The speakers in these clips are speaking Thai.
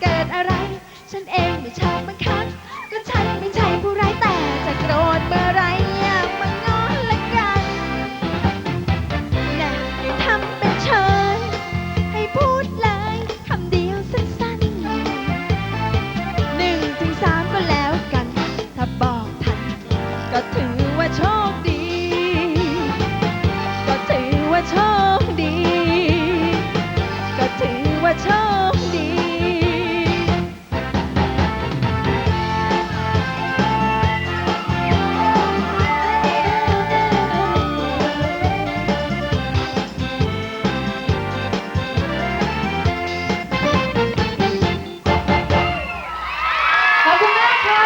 เกิดอะไร ฉันเองไม่ชอบบังคับก็ฉันไม่ใช่ผู้ร้ายแต่จะโกรธเมื่อไรอย่ามางอนละกันนะอย่าทำเป็นเฉยให้พูดเลยคำเดียวสั้นๆหนึ่งถึงสามก็แล้วกัน ถ้าบอกทันก็ถือ ค่ะ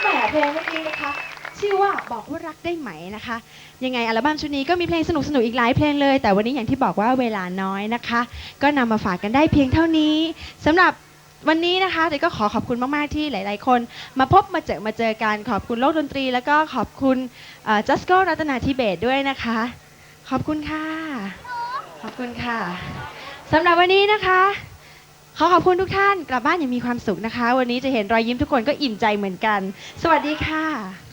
แหมเพลงเมื่อกี้นะคะ ชื่อว่าบอกว่ารักได้ไหมนะคะ ยังไงอัลบั้มชุดนี้ก็มีเพลงสนุกสนุกๆอีกหลายเพลงเลย แต่วันนี้อย่างที่บอกว่าเวลาน้อยนะคะ ก็นำมาฝากกันได้เพียงเท่านี้สำหรับวันนี้นะคะเดี๋ยวก็ขอขอบคุณมากๆที่หลาย ๆ คน มาพบมาเจอมาเจอกันขอบคุณโลกดนตรี แล้วก็ขอบคุณจัสโกรัตนาธิเบศด้วยนะคะ ขอบคุณค่ะ ขอบคุณค่ะสำหรับวันนี้นะคะ ขอขอบคุณทุกท่านกลับบ้านอย่างมีความสุขนะคะ วันนี้จะเห็นรอยยิ้มทุกคนก็อิ่มใจเหมือนกัน สวัสดีค่ะ